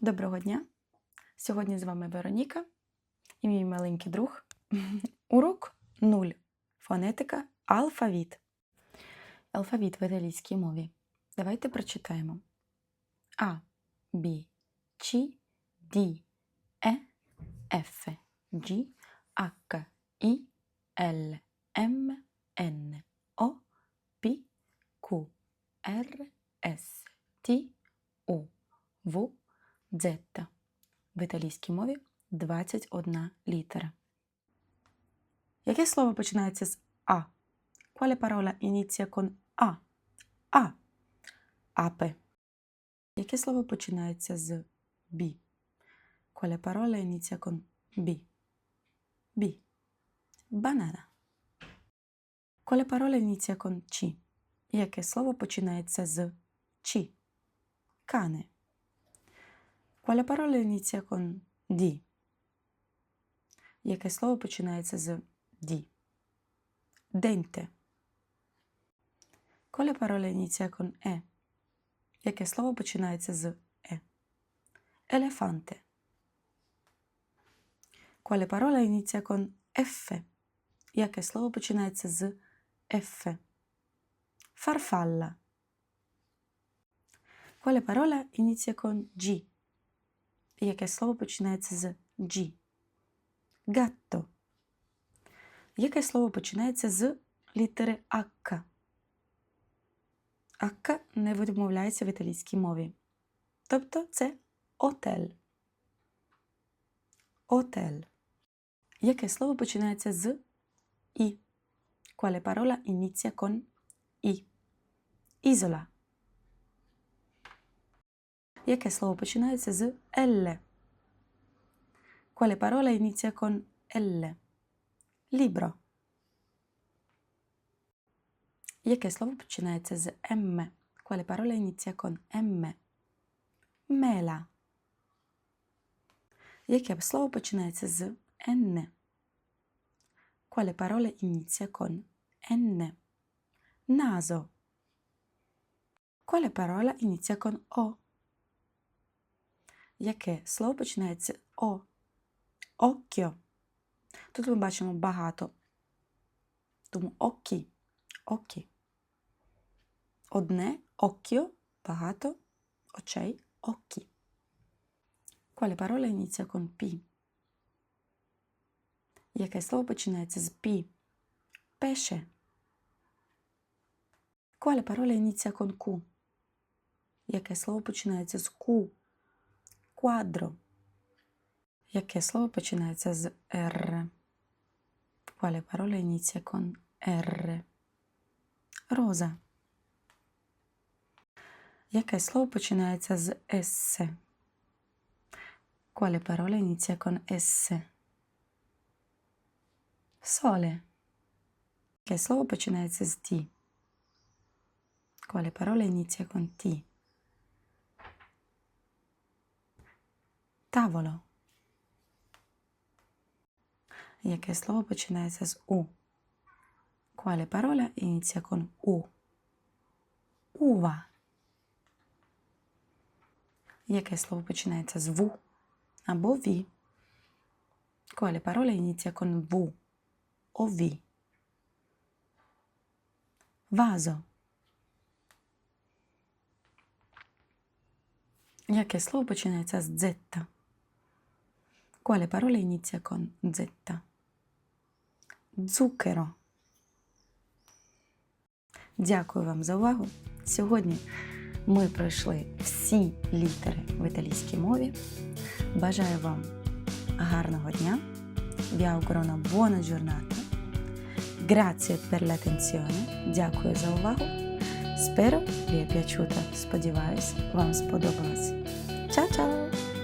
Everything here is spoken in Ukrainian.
Доброго дня! Сьогодні з вами Вероніка і мій маленький друг. Урок 0. Фонетика алфавіт. Алфавіт в італійській мові. Давайте прочитаємо. А, Б, Ч, Д, Е, Ф, G, H, I, L, M, N, O, P, Q, R, S, T, U, В, Z. В італійській мові 21 літера. Яке слово починається з А? Quale parola inizia con А? А. Апе. Яке слово починається з Б? Quale parola inizia con B? Б. Банана. Quale parola inizia con C? Яке слово починається з Ч? Кане. Quale parola inizia con D? Яке слово починається з D? Денте. Quale parola inizia con E? Яке слово починається з Е? Елефанте. Quale parola inizia con F? Яке слово починається з F? Farfalla. Quale parola inizia con G? Яке слово починається з G? Gatto. Яке слово починається з літери H? H не вимовляється в італійській мові. Тобто це отель. Отель. Яке слово починається з І? Quale parola inizia con І? Ізола. Яке слово починається з L? Quale parola inizia con L? Libro. Яке слово починається з М? Quale parola inizia con M? Мела. Яке слово починається з N? Quale parola inizia con N? Naso. Quale parola inizia con O? Яке слово починається О? Occhio. Тут ми бачимо багато. Тому окі. Окі. Одне occhio, багато очей, окі. Quale parola inizia con P? Яке слово починається з P? Pesce. Quale parola inizia con Q? Яке слово починається з Q? Quadro. Яке слово починається з R? Quale parola inizia con R? Роза. Яке слово починається з S? Quale parola inizia con S? Sole. Яке слово починається з T? Quale parola inizia con T? Tavolo. Яке слово починається з У? Quale parola inizia con U? Ува. Яке слово починається з В або Ві? Quale parola inizia con V? Ові. Вазо. Яке слово починається з дзетта? Quale parola inizia con Z? Дзукеро. Дякую вам за увагу. Сьогодні ми пройшли всі літери в італійській мові. Бажаю вам гарного дня. Vi auguro buona giornata. Grazie per l'attenzione. Дякую за увагу. Spero vi è. Сподіваюсь, вам сподобалось. Ciao ciao!